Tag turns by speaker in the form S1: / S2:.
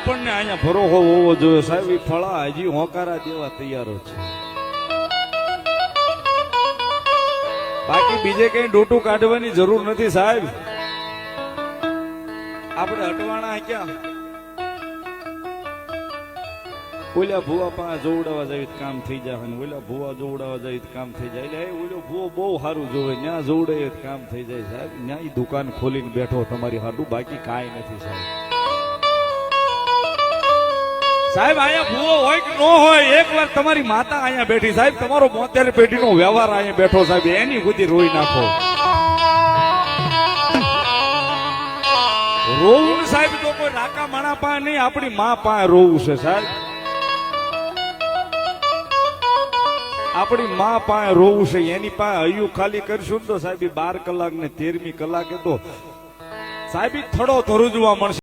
S1: આપણને અહીંયા ભરોહો હોવો જોઈએ સાહેબ. ફળા હજી હોકારા દેવા તૈયાર છે. બાકી બીજે કઈ ડોટું કાઢવાની જરૂર નથી સાહેબ. આપણે અટવાણા ક્યાં? ઓલા ભુવા પાસે જોવડાવવા જાય કામ થઈ જાય ને. ઓલા ભુવા જોવડાવવા જાય કામ થઈ જાય. એટલે ઓલો ભુવો બહુ સારું જોવે. ત્યાં જોવડાવે તો કામ થઈ જાય સાહેબ. ત્યાં દુકાન ખોલીને બેઠો તમારી હાડું બાકી કાંઈ નથી સાહેબ. સાહેબ, અહીંયા ભૂવો હોય કે ન હોય, એકવાર તમારી માતા અહીંયા બેઠી. સાહેબ, તમારો મોતેર પેઢીનો વ્યવહાર અહીંયા બેઠો. સાહેબ, એની સુધી રોઈ નાખો. રોવું સાહેબ તો કોઈ નાકા માણા પા નહીં, આપણી મા પાસે રોવું છે, સાહેબ. આપણી મા પાસે રોવું છે, એની પાસે હૈયું ખાલી કરશું તો સાહેબ બાર કલાક ને તેરમી કલાકે તો સાહેબ થોડો થડો ધરુજવા મળશે.